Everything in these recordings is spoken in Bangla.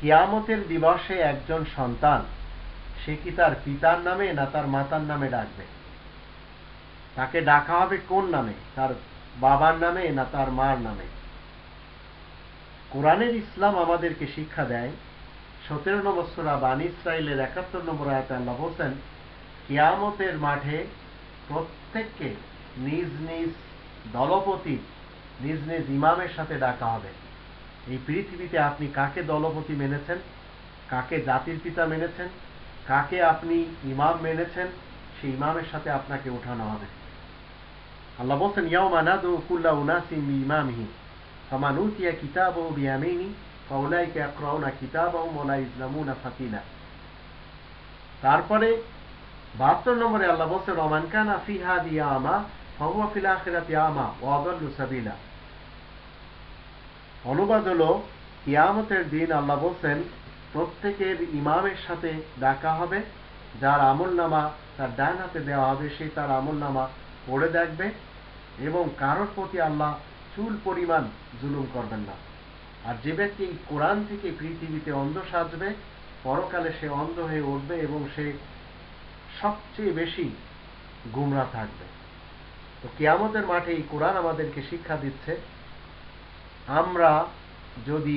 কিয়ামতের দিবসে একজন সন্তান, সে কি তার পিতার নামে না তার মাতার নামে ডাকবে? তাকে ডাকা হবে কোন নামে? তার বাবার নামে না তার মার নামে? কোরআনের ইসলাম আমাদেরকে শিক্ষা দেয়, সতেরো নম্বর সুরা বানী ইসরায়েলের একাত্তর নম্বর আয়াত আল্লাহ বলছেন, কিয়ামতের মাঠে প্রত্যেককে নিজ নিজ দলপতি নিজ নিজ ইমামের সাথে ডাকা হবে। এই পৃথিবীতে আপনি কাকে দলপতি মেনেছেন? কাকে জাতির পিতা মেনেছেন? কাকে আপনি ইমাম মেনেছেন? সেই ইমামের সাথে আপনাকে উঠানো হবে। আল্লাহ বলছেন, ইয়াউমা নাদু কুল্লা উনাসিম বিইমামিহি, ফামান উতিয়া কিতাবাহু বিয়ামিনি, ফাউলাইকা ইয়াকরাউনা কিতাবাহুম ওয়া লা ইজলামুনা ফাতিলা. তারপরে বাহাত্তর নম্বরে আল্লাহ বলছেন রমান কানা ফি হাদি আমা অনুবাদ হলো, কিয়ামতের দিন আল্লাহ বলছেন, প্রত্যেকের ইমামের সাথে ডাকা হবে, যার আমল নামা তার ডান হাতে দেওয়া হবে, সে তার আমল নামা পড়ে দেখবে এবং কারোর প্রতি আল্লাহ চুল পরিমাণ জুলুম করবেন না। আর যে ব্যক্তি কোরআন থেকে পৃথিবীতে অন্ধ সাজবে, পরকালে সে অন্ধ হয়ে উঠবে এবং সে সবচেয়ে বেশি গুমরা থাকবে। তো কিয়ামতের মাঠে এই কোরআন আমাদেরকে শিক্ষা দিচ্ছে, আমরা যদি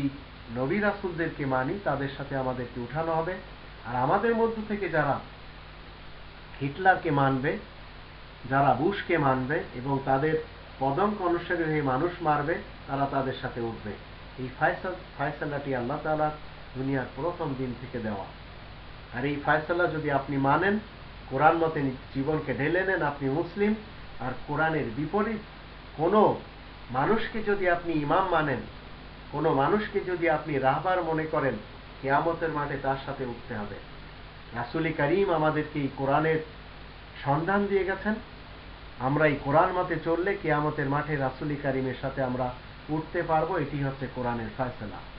নবী রাসুলদেরকে মানি, তাদের সাথে আমাদেরকে উঠানো হবে। আর আমাদের মধ্য থেকে যারা হিটলারকে মানবে, যারা বুশকে মানবে এবং তাদের পদঙ্ক অনুসারী হয়ে মানুষ মারবে, তারা তাদের সাথে উঠবে। এই ফায়সাল ফায়সালাটি আল্লাহ তালা দুনিয়ার প্রথম দিন থেকে দেওয়া। আর এই ফায়সালা যদি আপনি মানেন, কোরআন মতে জীবনকে ঢেলে নেন, আপনি মুসলিম আর কোরআনের বিপরীত, কোনো মানুষকে যদি আপনি ইমাম মানেন, কোনো মানুষকে যদি আপনি রাহবার মনে করেন, কেয়ামতের মাঠে তার সাথে উঠতে হবে। রাসুলি করিম আমাদেরকে এই কোরআনের সন্ধান দিয়ে গেছেন। আমরা এই কোরআন মতে চললে কেয়ামতের মাঠে রাসুলি করিমের সাথে আমরা উঠতে পারব, এটি হচ্ছে কোরআনের ফয়সলা।